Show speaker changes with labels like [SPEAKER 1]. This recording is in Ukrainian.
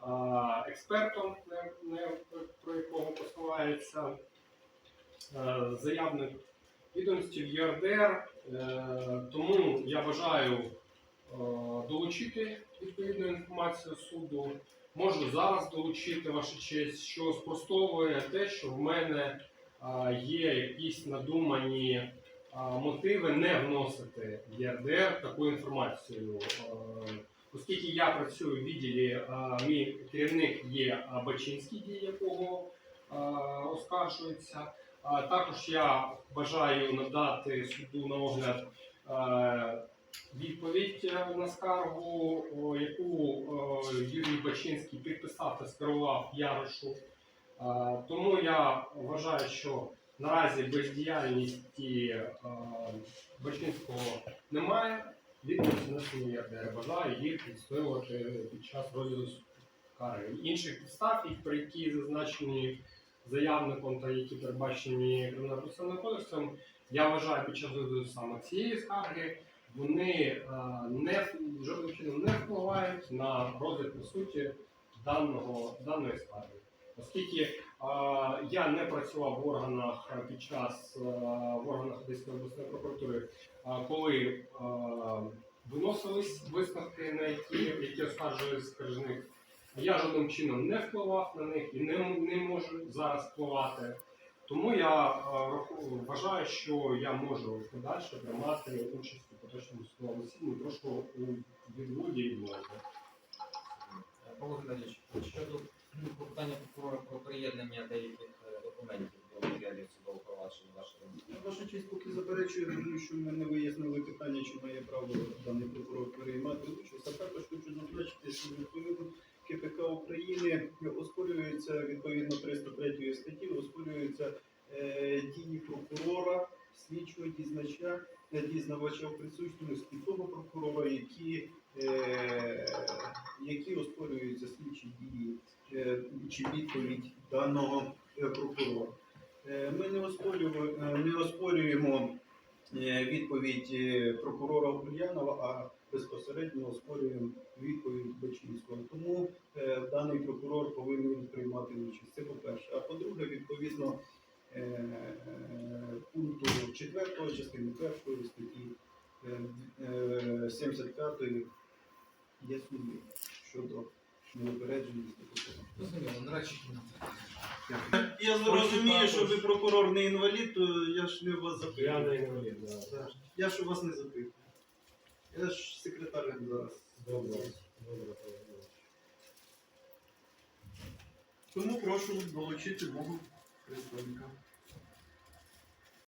[SPEAKER 1] а, експертом, не- про якого посилається е, заявник відомості в ЄРДР. Е, Тому я бажаю е, долучити відповідну інформацію суду. Можу зараз долучити ваша честь, що спростовує те, що в мене є якісь надумані мотиви не вносити в ЄРДР таку інформацію. Е, Оскільки я працюю в відділі, мій керівник є Бачинський, дії якого а, оскаржується. Також я бажаю надати суду на огляд е, відповідь е, на скаргу, яку е, Юрій Бачинський підписав та скерував Ярошу. Е, Тому я вважаю, що наразі бездіяльності е, Бачинського немає. Відповідь на свої ЄРДР. Бажаю їх відстоювати під час розгляду скарги. Інших підстав, про які зазначені заявником та які передбачені кримінально-процесуальним кодексом, я вважаю під час розгляду саме цієї скарги, вони е, не жодним чином не впливають на розгляд по суті даного даної скарги. Оскільки е, я не працював в органах е, під час е, в органах Одеської обласної прокуратури, е, коли е, виносились висновки, на які, які оскаржує скаржник. Я жодним чином не впливав на них і не, не можу зараз впливати. Тому я е, вважаю, що я можу подальше приймати участь у поточному судовому трошки у відводі і відмові.
[SPEAKER 2] Павло Геннадійович, прокурора про деяких е, документів до матеріалів судового провадження вашого.
[SPEAKER 3] Ваша честь поки заперечує, тому що ми не вияснили питання, чи має право даний прокурор переймати участь. А також хочу зазначити, що відповідно КПК України оспорюється відповідно 303 статті, оспорюються е, дії прокурора, слідчого дізнача, е, дізнавача в присутності того прокурора, які, е, які дії е, чи відповідь даного е, прокурора. Е, Ми не оспорюємо, не оспорюємо відповідь прокурора Ульянова, а безпосередньо оспорюємо відповідь Бачинського. Тому даний прокурор повинен приймати участь. Це по-перше. А по-друге, відповідно пункту 4 частини 1 статті е, е, 75 є сумнів щодо
[SPEAKER 2] Зрозуміло, наразі
[SPEAKER 3] Я розумію, що ви прокурор не інвалід, то я ж не вас запитую.
[SPEAKER 1] Я не інвалід, да.
[SPEAKER 3] Так. Я ж у вас не запитую. Я ж секретар зараз.
[SPEAKER 1] Добре, добре.
[SPEAKER 3] Тому прошу долучити мого представника.